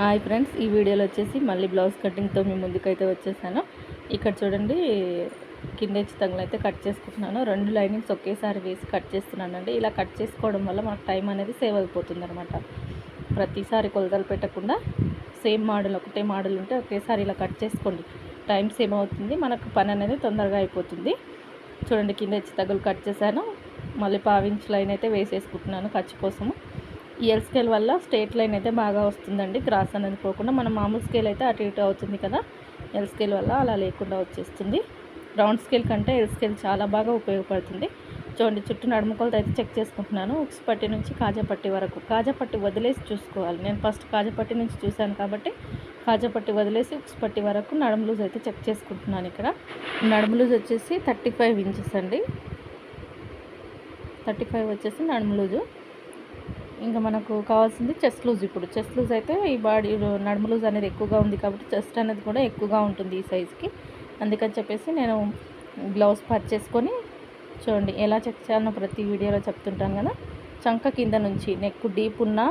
Hi friends ఈ వీడియోలో వచ్చేసి మళ్ళీ బ్లౌజ్ కటింగ్తో మీ ముందుకైతే వచ్చేసాను. ఇక్కడ చూడండి కింద తగులు అయితే కట్ చేసుకుంటున్నాను. రెండు లైనింగ్స్ ఒకేసారి వేసి కట్ చేస్తున్నానండి. ఇలా కట్ చేసుకోవడం వల్ల మనకు టైం అనేది సేవ్ అయిపోతుంది అనమాట ప్రతిసారి కొలతలు పెట్టకుండా సేమ్ మోడల్ ఒకటే మోడల్ ఉంటే ఒకేసారి ఇలా కట్ చేసుకోండి. టైం సేవ్ అవుతుంది మనకు పని అనేది తొందరగా అయిపోతుంది. చూడండి కింద ఇచ్చి తగులు కట్ చేశాను. మళ్ళీ పావించ్ లైన్ అయితే వేసేసుకుంటున్నాను ఖర్చు కోసము. ఎల్ స్కేల్ వల్ల స్ట్రేట్ లైన్ అయితే బాగా వస్తుందండి. క్రాస్ అనేది పోకుండా మన మామూలు స్కేల్ అయితే అటు ఇటు అవుతుంది కదా. ఎల్ స్కేల్ వల్ల అలా లేకుండా వచ్చేస్తుంది. రౌండ్ స్కేల్ కంటే ఎల్ స్కేల్ చాలా బాగా ఉపయోగపడుతుంది. చూడండి చుట్టూ నడుము కొలత అయితే చెక్ చేసుకుంటున్నాను. ఉక్స్ పట్టి నుంచి కాజాపట్టి వరకు. కాజాపట్టి వదిలేసి చూసుకోవాలి. నేను ఫస్ట్ కాజాపట్టి నుంచి చూశాను కాబట్టి కాజాపట్టి వదిలేసి ఉక్స్ పట్టి వరకు నడుము లూజ్ అయితే చెక్ చేసుకుంటున్నాను ఇక్కడ. నడుము లూజ్ వచ్చేసి థర్టీ ఫైవ్ ఇంచెస్ అండి. థర్టీ ఫైవ్ వచ్చేసి నడుము లూజు. ఇంకా మనకు కావాల్సింది చెస్ట్ లూజ్ ఇప్పుడు. చెస్ట్ లూజ్ అయితే ఈ బాడీ నడుము లూజ్ అనేది ఎక్కువగా ఉంది కాబట్టి చెస్ట్ అనేది కూడా ఎక్కువగా ఉంటుంది ఈ సైజ్కి. అందుకని చెప్పేసి నేను బ్లౌజ్ పర్చేసుకొని చూడండి ఎలా చెక్ చేయాలనో ప్రతి వీడియోలో చెప్తుంటాను కదా. చంక కింద నుంచి నెక్ డీప్ ఉన్నా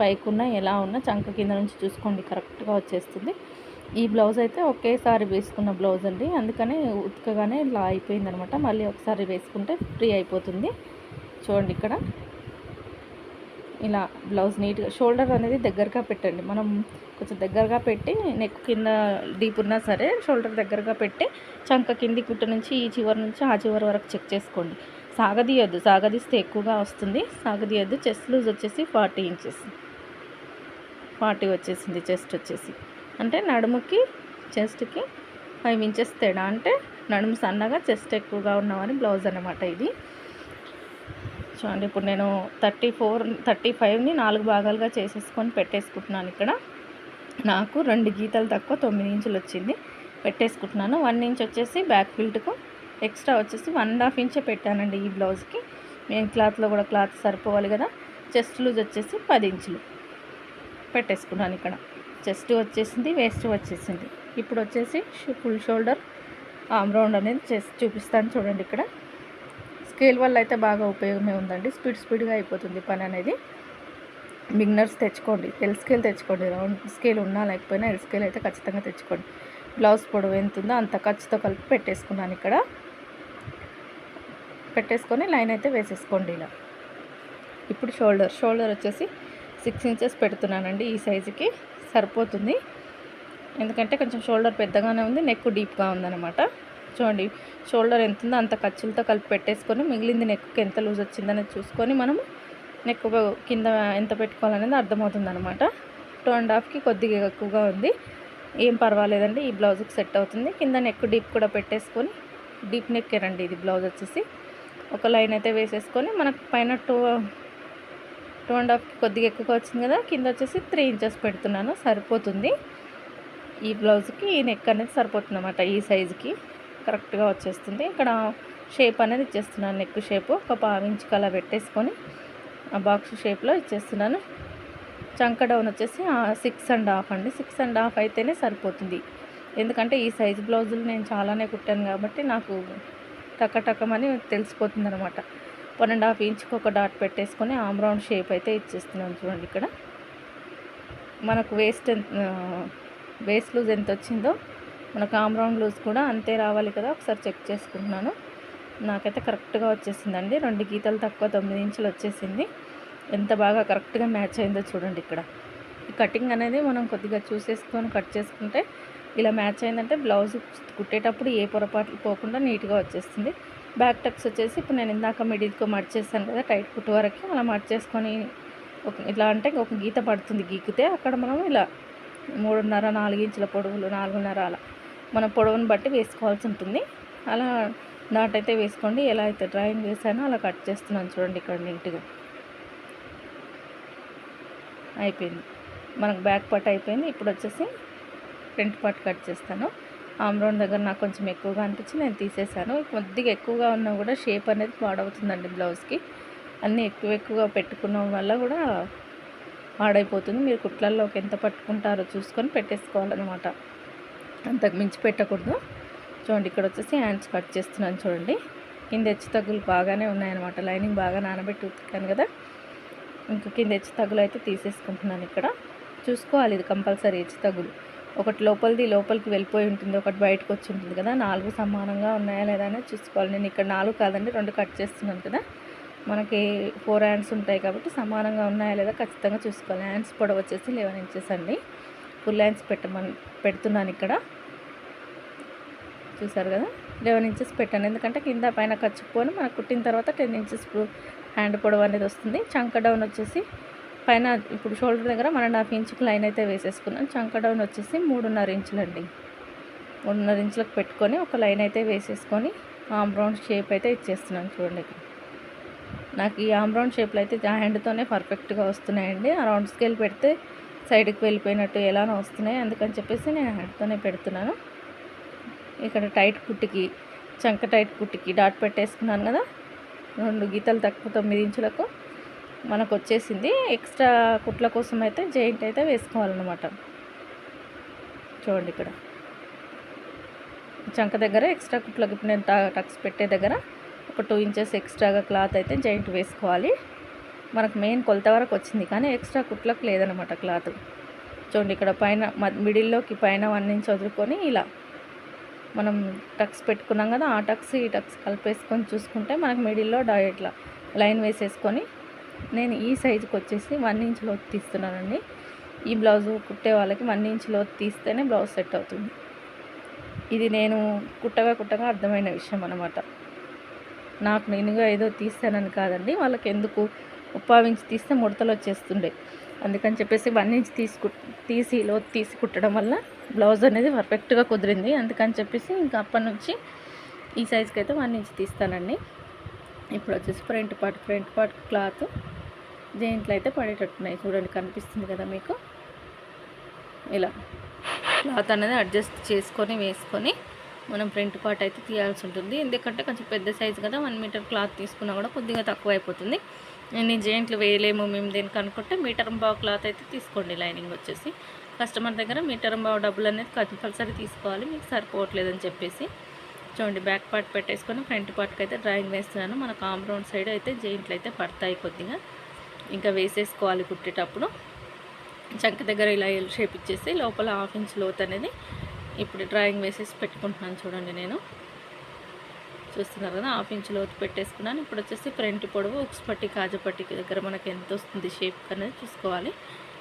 పైకున్నా ఎలా ఉన్నా చంక కింద నుంచి చూసుకోండి కరెక్ట్గా వచ్చేస్తుంది. ఈ బ్లౌజ్ అయితే ఒకేసారి వేసుకున్న బ్లౌజ్ అండి. అందుకనే ఉతకగానే ఇలా అయిపోయిందనమాట. మళ్ళీ ఒకసారి వేసుకుంటే ఫ్రీ అయిపోతుంది. చూడండి ఇక్కడ. ఇలా బ్లౌజ్ నీట్గా షోల్డర్ అనేది దగ్గరగా పెట్టండి. మనం కొంచెం దగ్గరగా పెట్టి నెక్ కింద డీప్ ఉన్నా సరే షోల్డర్ దగ్గరగా పెట్టి చంక కింది గుట్ట నుంచి ఈ చివరి నుంచి ఆ చివరి వరకు చెక్ చేసుకోండి. సాగదీయద్దు. సాగదీస్తే ఎక్కువగా వస్తుంది. సాగదీయద్దు. చెస్ట్ లూజ్ వచ్చేసి ఫార్టీ ఇంచెస్. ఫార్టీ వచ్చేసింది. చెస్ట్ వచ్చేసి. అంటే నడుముకి చెస్ట్కి ఫైవ్ ఇంచెస్ తేడా. అంటే నడుము సన్నగా చెస్ట్ ఎక్కువగా ఉన్నవని బ్లౌజ్ అనమాట ఇది. చూడండి ఇప్పుడు నేను థర్టీ ఫోర్ థర్టీ ఫైవ్ని నాలుగు భాగాలుగా చేసేసుకొని పెట్టేసుకుంటున్నాను ఇక్కడ. నాకు రెండు గీతలు తక్కువ తొమ్మిది ఇంచులు వచ్చింది. పెట్టేసుకుంటున్నాను. వన్ ఇంచ్ వచ్చేసి బ్యాక్ ఫిల్ట్కు. ఎక్స్ట్రా వచ్చేసి వన్ అండ్ హాఫ్ ఇంచే పెట్టానండి ఈ బ్లౌజ్కి. మెయిన్ క్లాత్లో కూడా క్లాత్ సరిపోవాలి కదా. చెస్ట్ లూజ్ వచ్చేసి పది ఇంచులు పెట్టేసుకున్నాను ఇక్కడ. చెస్ట్ వచ్చేసింది వేస్ట్ వచ్చేసింది. ఇప్పుడు వచ్చేసి ఫుల్ షోల్డర్ ఆమ్ రౌండ్ అనేది చేసి చూపిస్తాను చూడండి ఇక్కడ. స్కేల్ వల్ల అయితే బాగా ఉపయోగమే ఉందండి. స్పీడ్ స్పీడ్గా అయిపోతుంది పని అనేది. బిగినర్స్ తెచ్చుకోండి. ఎల్ స్కేల్ తెచ్చుకోండి. రౌండ్ స్కేల్ ఉన్నా లేకపోయినా ఎల్ స్కేల్ అయితే ఖచ్చితంగా తెచ్చుకోండి. బ్లౌజ్ పొడవు ఎంత ఉందో అంత ఖర్చుతో కలిపి పెట్టేసుకున్నాను ఇక్కడ. పెట్టేసుకొని లైన్ అయితే వేసేసుకోండి ఇలా. ఇప్పుడు షోల్డర్. షోల్డర్ వచ్చేసి సిక్స్ ఇంచెస్ పెడుతున్నానండి ఈ సైజుకి. సరిపోతుంది. ఎందుకంటే కొంచెం షోల్డర్ పెద్దగానే ఉంది. నెక్ డీప్గా ఉందన్నమాట. చూడండి షోల్డర్ ఎంత ఉందో అంత ఖర్చులతో కలిపి పెట్టేసుకొని మిగిలింది నెక్కి ఎంత లూజ్ వచ్చిందనేది చూసుకొని మనము నెక్ కింద ఎంత పెట్టుకోవాలనేది అర్థమవుతుంది అనమాట టూ అండ్ హాఫ్కి కొద్దిగా ఎక్కువగా ఉంది. ఏం పర్వాలేదండి ఈ బ్లౌజ్కి సెట్ అవుతుంది. కింద నెక్ డీప్ కూడా పెట్టేసుకొని డీప్ నెక్కేనండి ఇది బ్లౌజ్ వచ్చేసి. ఒక లైన్ అయితే వేసేసుకొని మనకు పైన టూ టూ అండ్ హాఫ్కి కొద్దిగా ఎక్కువగా వచ్చింది కదా కింద వచ్చేసి త్రీ ఇంచెస్ పెడుతున్నాను సరిపోతుంది. ఈ బ్లౌజ్కి ఈ నెక్ అనేది సరిపోతుంది అన్నమాట ఈ సైజుకి. కరెక్ట్గా వచ్చేస్తుంది. ఇక్కడ షేప్ అనేది ఇచ్చేస్తున్నాను. నెక్ షేపు ఒక పావించి కలా పెట్టేసుకొని ఆ బాక్స్ షేప్లో ఇచ్చేస్తున్నాను. చంక డౌన్ వచ్చేసి సిక్స్ అండ్ హాఫ్ అండి. సిక్స్ అండ్ హాఫ్ అయితేనే సరిపోతుంది. ఎందుకంటే ఈ సైజు బ్లౌజులు నేను చాలానే కుట్టాను కాబట్టి నాకు టకటకమని తెలిసిపోతుంది అనమాట వన్ అండ్ హాఫ్ ఇంచ్కి ఒక డాట్ పెట్టేసుకొని ఆమ్ రౌండ్ షేప్ అయితే ఇచ్చేస్తున్నాను చూడండి ఇక్కడ. మనకు వేస్ట్ వేస్ట్ లూజ్ ఎంత వచ్చిందో మనకు ఆమ్ లూజ్ కూడా అంతే రావాలి కదా ఒకసారి చెక్ చేసుకుంటున్నాను. నాకైతే కరెక్ట్గా వచ్చేసిందండి. రెండు గీతలు తక్కువ తొమ్మిది ఇంచులు వచ్చేసింది. ఎంత బాగా కరెక్ట్గా మ్యాచ్ అయిందో చూడండి ఇక్కడ. ఈ కటింగ్ అనేది మనం కొద్దిగా చూసేసుకొని కట్ చేసుకుంటే ఇలా మ్యాచ్ అయిందంటే బ్లౌజ్ కుట్టేటప్పుడు ఏ పొరపాట్లు పోకుండా నీట్గా వచ్చేస్తుంది. బ్యాక్ టక్స్ వచ్చేసి ఇప్పుడు నేను ఇందాక మిడిల్కో మడిచేసాను కదా టైట్ కుట్టు వరకు అలా మడిచేసుకొని ఒక ఇట్లా అంటే ఒక గీత పడుతుంది గీకితే అక్కడ మనం ఇలా మూడున్నర నాలుగు ఇంచుల పొడవులు నాలుగున్నర అలా మన పొడవుని బట్టి వేసుకోవాల్సి ఉంటుంది. అలా దాటైతే వేసుకోండి. ఎలా అయితే డ్రాయింగ్ వేసానో అలా కట్ చేస్తున్నాను చూడండి ఇక్కడ నీట్గా. అయిపోయింది. మనకు బ్యాక్ పార్ట్ అయిపోయింది. ఇప్పుడు వచ్చేసి ఫ్రంట్ పార్ట్ కట్ చేస్తాను. ఆమ్రౌండ్ దగ్గర నాకు కొంచెం ఎక్కువగా అనిపించి నేను తీసేసాను కొద్దిగా ఎక్కువగా ఉన్నా కూడా షేప్ అనేది పాడవుతుందండి బ్లౌజ్కి. అన్నీ ఎక్కువ ఎక్కువగా పెట్టుకున్న వల్ల కూడా పాడైపోతుంది. మీరు కుట్లల్లోకి ఎంత పట్టుకుంటారో చూసుకొని పెట్టేసుకోవాలన్నమాట. అంతకు మించి పెట్టకూడదు. చూడండి ఇక్కడ వచ్చేసి హ్యాండ్స్ కట్ చేస్తున్నాను చూడండి. కింద హెచ్చు తగ్గులు బాగానే ఉన్నాయన్నమాట. లైనింగ్ బాగా నానబెట్టి ఉతికాను కదా. ఇంకా కింద హెచ్చు తగ్గులు అయితే తీసేసుకుంటున్నాను ఇక్కడ. చూసుకోవాలి ఇది కంపల్సరీ హెచ్చు తగ్గులు. ఒకటి లోపలిది లోపలికి వెళ్ళిపోయి ఉంటుంది ఒకటి బయటకు వచ్చి ఉంటుంది కదా. నాలుగు సమానంగా ఉన్నాయా లేదా అనేది చూసుకోవాలి. నేను ఇక్కడ నాలుగు కాదండి రెండు కట్ చేస్తున్నాను కదా. మనకి ఫోర్ హ్యాండ్స్ ఉంటాయి కాబట్టి సమానంగా ఉన్నాయా లేదా ఖచ్చితంగా చూసుకోవాలి. హ్యాండ్స్ పొడవు వచ్చేసి లెవెన్ ఇంచెస్ అండి. ఫుల్ హ్యాండ్స్ పెట్టమని పెడుతున్నాను ఇక్కడ. చూసారు కదా? లెవెన్ ఇంచెస్ పెట్టాను. ఎందుకంటే కింద పైన కచ్చుకొని మనకు కుట్టిన తర్వాత టెన్ ఇంచెస్ హ్యాండ్ పొడవు అనేది వస్తుంది. చంక డౌన్ వచ్చేసి పైన ఇప్పుడు షోల్డర్ దగ్గర వన్ అండ్ హాఫ్ ఇంచుకు లైన్ అయితే వేసేసుకున్నాను. చంక డౌన్ వచ్చేసి మూడున్నర ఇంచులండి. మూడున్నర ఇంచులకు పెట్టుకొని ఒక లైన్ అయితే వేసేసుకొని ఆమ్ రౌండ్ షేప్ అయితే ఇచ్చేస్తున్నాను చూడండి ఇక్కడ. నాకు ఈ ఆమ్ రౌండ్ షేప్లో అయితే హ్యాండ్తోనే పర్ఫెక్ట్గా వస్తున్నాయండి. ఆ రౌండ్ స్కేల్ పెడితే సైడ్కి వెళ్ళిపోయినట్టు ఎలానో వస్తున్నాయి. అందుకని చెప్పేసి నేను హ్యాండ్తోనే పెడుతున్నాను. ఇక్కడ టైట్ కుట్టికి చంక టైట్ కుట్టికి డాట్ పెట్టేసుకున్నాను కదా. రెండు గీతలు తక్కువ తొమ్మిది ఇంచులకు మనకు వచ్చేసింది ఎక్స్ట్రా కుట్ల కోసం అయితే జాయింట్ అయితే వేసుకోవాలన్నమాట. చూడండి ఇక్కడ. చంక దగ్గర ఎక్స్ట్రా కుట్లకి ఇప్పుడు నేను టక్స్ పెట్టే దగ్గర ఒక టూ ఇంచెస్ ఎక్స్ట్రాగా క్లాత్ అయితే జాయింట్ వేసుకోవాలి. మనకు మెయిన్ కొలత వరకు వచ్చింది కానీ ఎక్స్ట్రా కుట్లకు లేదనమాట క్లాత్. చూడండి ఇక్కడ పైన మిడిల్లోకి పైన వన్ ఇంచ్ వదులుకొని ఇలా మనం టక్స్ పెట్టుకున్నాం కదా ఆ టక్స్ ఈ టక్స్ కలిపేసుకొని చూసుకుంటే మనకు మిడిల్లో డా ఇట్లా లైన్ వేసేసుకొని నేను ఈ సైజుకి వచ్చేసి వన్ ఇంచ్ లోతు తీస్తున్నానండి. ఈ బ్లౌజ్ కుట్టే వాళ్ళకి వన్ ఇంచ్ లోతు తీస్తేనే బ్లౌజ్ సెట్ అవుతుంది. ఇది నేను కుట్టగా కుట్టగా అర్థమైన విషయం అనమాట నాకు నేనుగా ఏదో తీస్తానని కాదండి వాళ్ళకి ఎందుకు ఉప్పావించి తీస్తే ముడతలు వచ్చేస్తుండే. అందుకని చెప్పేసి వన్ ఇంచ్ తీసుకు తీసి లోతు తీసి కుట్టడం వల్ల బ్లౌజ్ అనేది పర్ఫెక్ట్గా కుదిరింది. అందుకని చెప్పేసి ఇంకా అప్పటి నుంచి ఈ సైజ్కి అయితే వన్ ఇంచ్ తీస్తానండి. ఇప్పుడు వచ్చేసి front part front part cloth దేంట్లో అయితే పడేటట్టున్నాయి. చూడండి కనిపిస్తుంది కదా మీకు? ఇలా క్లాత్ అనేది అడ్జస్ట్ చేసుకొని వేసుకొని మనం ఫ్రంట్ పార్ట్ అయితే తీయాల్సి ఉంటుంది. ఎందుకంటే కొంచెం పెద్ద సైజు కదా వన్ మీటర్ క్లాత్ తీసుకున్నా కూడా కొద్దిగా తక్కువ అయిపోతుంది నేను జెయింట్లు వేయలేము మేము దీనికి అనుకుంటే మీటర్ బావు క్లాత్ అయితే తీసుకోండి లైనింగ్ వచ్చేసి. కస్టమర్ దగ్గర మీటర్ బావు డబ్బులు అనేది కంపల్సరీ తీసుకోవాలి మీకు సరిపోవట్లేదని చెప్పేసి. చూడండి బ్యాక్ పార్ట్ పెట్టేసుకొని ఫ్రంట్ పార్ట్కి అయితే డ్రాయింగ్ వేస్తున్నాను. మన కాంపౌండ్ సైడ్ అయితే జెయింట్లు అయితే పడతాయి కొద్దిగా. ఇంకా వేసేసుకోవాలి కుట్టేటప్పుడు. చంక దగ్గర ఇలా ఎల్ షేప్ ఇచ్చేసి లోపల హాఫ్ ఇంచ్ లోత్ అనేది ఇప్పుడు డ్రాయింగ్ వేసేసి పెట్టుకుంటున్నాను చూడండి నేను. చూస్తున్నారు కదా హాఫ్ ఇంచ్ లోతు పెట్టేసుకున్నాను. ఇప్పుడు వచ్చేసి ఫ్రంట్ పొడవు ఉక్స్ పట్టి కాజపట్టి దగ్గర మనకి ఎంత వస్తుంది షేప్ అనేది చూసుకోవాలి.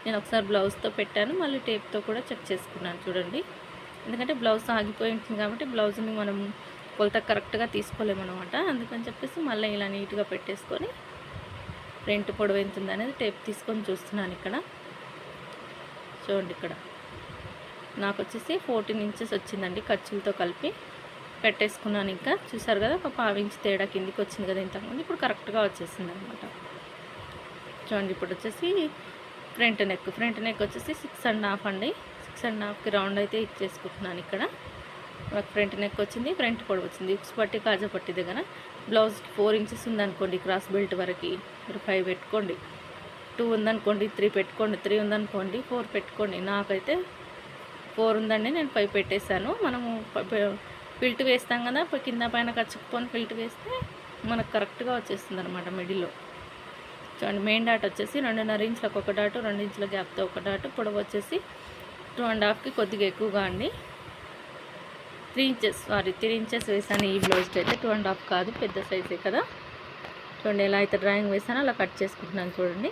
నేను ఒకసారి బ్లౌజ్తో పెట్టాను మళ్ళీ టేప్తో కూడా చెక్ చేసుకున్నాను చూడండి. ఎందుకంటే బ్లౌజ్ ఆగిపోయి ఉంటుంది కాబట్టి బ్లౌజ్ని మనం కొలత కరెక్ట్గా తీసుకోలేమన్నమాట. అందుకని చెప్పేసి మళ్ళీ ఇలా నీట్గా పెట్టేసుకొని ఫ్రంట్ పొడవు ఎంత ఉందనేది టేప్ తీసుకొని చూస్తున్నాను ఇక్కడ. చూడండి ఇక్కడ. నాకు వచ్చేసి ఫోర్టీన్ ఇంచెస్ వచ్చిందండి ఖర్చులతో కలిపి. పెట్టేసుకున్నాను ఇంకా. చూసారు కదా ఒక పావించి తేడా కిందికి వచ్చింది కదా ఇంతకుముందు. ఇప్పుడు కరెక్ట్గా వచ్చేసింది అనమాట చూడండి ఇప్పుడు వచ్చేసి ఫ్రంట్ నెక్. ఫ్రంట్ నెక్ వచ్చేసి సిక్స్ అండ్ హాఫ్ అండి. సిక్స్ అండ్ హాఫ్కి రౌండ్ అయితే ఇచ్చేసుకుంటున్నాను ఇక్కడ. ఫ్రంట్ నెక్ వచ్చింది ఫ్రంట్ పొడవు వచ్చింది. ఉక్స్ పట్టి కాజా పట్టి దగ్గర. బ్లౌజ్కి ఫోర్ ఇంచెస్ ఉందనుకోండి క్రాస్ బెల్ట్ వరకు. మీరు ఫైవ్ పెట్టుకోండి. టూ ఉందనుకోండి త్రీ పెట్టుకోండి త్రీ ఉందనుకోండి ఫోర్ పెట్టుకోండి. నాకైతే ఫోర్ ఉందండి నేను ఫైవ్ పెట్టేశాను. మనము ఫిల్ట్ వేస్తాం కదా కింద పైన కచ్చుకుపోని ఫిల్ట్ వేస్తే మనకు కరెక్ట్గా వచ్చేస్తుంది అనమాట మిడిల్లో. చూడండి మెయిన్ డాట్ వచ్చేసి రెండున్నర ఇంచులకు ఒక డాటు రెండు ఇంచుల గ్యాప్తో ఒక డాటు పొడవు వచ్చేసి టూ అండ్ హాఫ్కి కొద్దిగా ఎక్కువగా అండి. Three inches sorry three inches వేసాను ఈ బ్లౌజ్కి అయితే టూ అండ్ హాఫ్ కాదు పెద్ద సైజే కదా. చూడండి ఎలా అయితే డ్రాయింగ్ వేసానో అలా కట్ చేసుకుంటున్నాను చూడండి.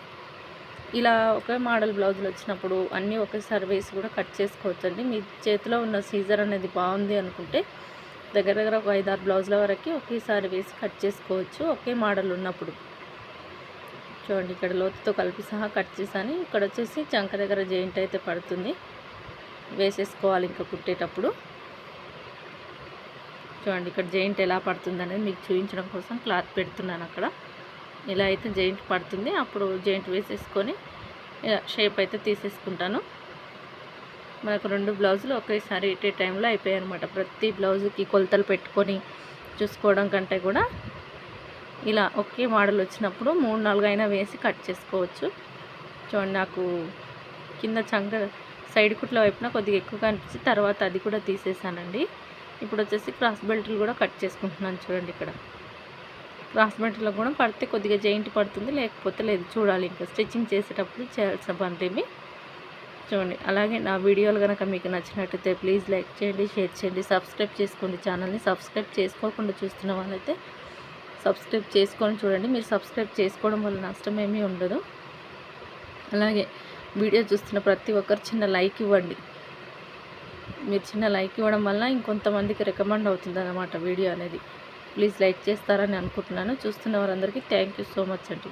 ఇలా ఒకే మోడల్ బ్లౌజులు వచ్చినప్పుడు అన్నీ ఒకేసారి వేసి కూడా కట్ చేసుకోవచ్చండి. మీ చేతిలో ఉన్న సీజర్ అనేది బాగుంది అనుకుంటే దగ్గర దగ్గర ఒక ఐదారు బ్లౌజుల వరకు ఒకేసారి వేసి కట్ చేసుకోవచ్చు. ఒకే మోడల్ ఉన్నప్పుడు. చూడండి ఇక్కడ లోతుతో కలిపి సహా కట్ చేశాను. ఇక్కడ వచ్చేసి చంక దగ్గర జాయింట్ అయితే పడుతుంది. వేసేసుకోవాలి ఇంకా కుట్టేటప్పుడు. చూడండి ఇక్కడ జాయింట్ ఎలా పడుతుంది అనేది మీకు చూపించడం కోసం క్లాత్ పెడుతున్నాను అక్కడ. ఇలా అయితే జాయింట్ పడుతుంది. అప్పుడు జాయింట్ వేసేసుకొని షేప్ అయితే తీసేసుకుంటాను. మనకు రెండు బ్లౌజులు ఒకేసారి ఇటే టైంలో అయిపోయాయి అనమాట ప్రతి బ్లౌజుకి కొలతలు పెట్టుకొని చూసుకోవడం కంటే కూడా ఇలా ఒకే మోడల్ వచ్చినప్పుడు మూడు నాలుగు అయినా వేసి కట్ చేసుకోవచ్చు. చూడండి నాకు కింద చంక సైడ్ కుట్ల వైపున కొద్దిగా ఎక్కువగా అనిపించి తర్వాత అది కూడా తీసేసానండి. ఇప్పుడు వచ్చేసి క్రాస్ బెల్ట్లు కూడా కట్ చేసుకుంటున్నాను చూడండి ఇక్కడ. క్రాస్ బెల్ట్లో కూడా పడితే కొద్దిగా జెయింట్ పడుతుంది లేకపోతే లేదు. చూడాలి ఇంకా స్టిచ్చింగ్ చేసేటప్పుడు చేయాల్సిన పనులు ఇవి చూడండి. అలాగే నా వీడియోలు కనుక మీకు నచ్చినట్టయితే ప్లీజ్ లైక్ చేయండి షేర్ చేయండి సబ్స్క్రైబ్ చేసుకోండి ఛానల్ని. సబ్స్క్రైబ్ చేసుకోకుండా చూస్తున్న వాళ్ళైతే సబ్స్క్రైబ్ చేసుకొని చూడండి. మీరు సబ్స్క్రైబ్ చేసుకోవడం వల్ల నష్టం ఏమీ ఉండదు. అలాగే వీడియో చూస్తున్న ప్రతి ఒక్కరు చిన్న లైక్ ఇవ్వండి. మీరు చిన్న లైక్ ఇవ్వడం వల్ల ఇంకొంతమందికి రికమెండ్ అవుతుంది అన్నమాట వీడియో అనేది. ప్లీజ్ లైక్ చేస్తారని అనుకుంటున్నాను. చూస్తున్న వారందరికీ థ్యాంక్ యూ సో మచ్ అండి.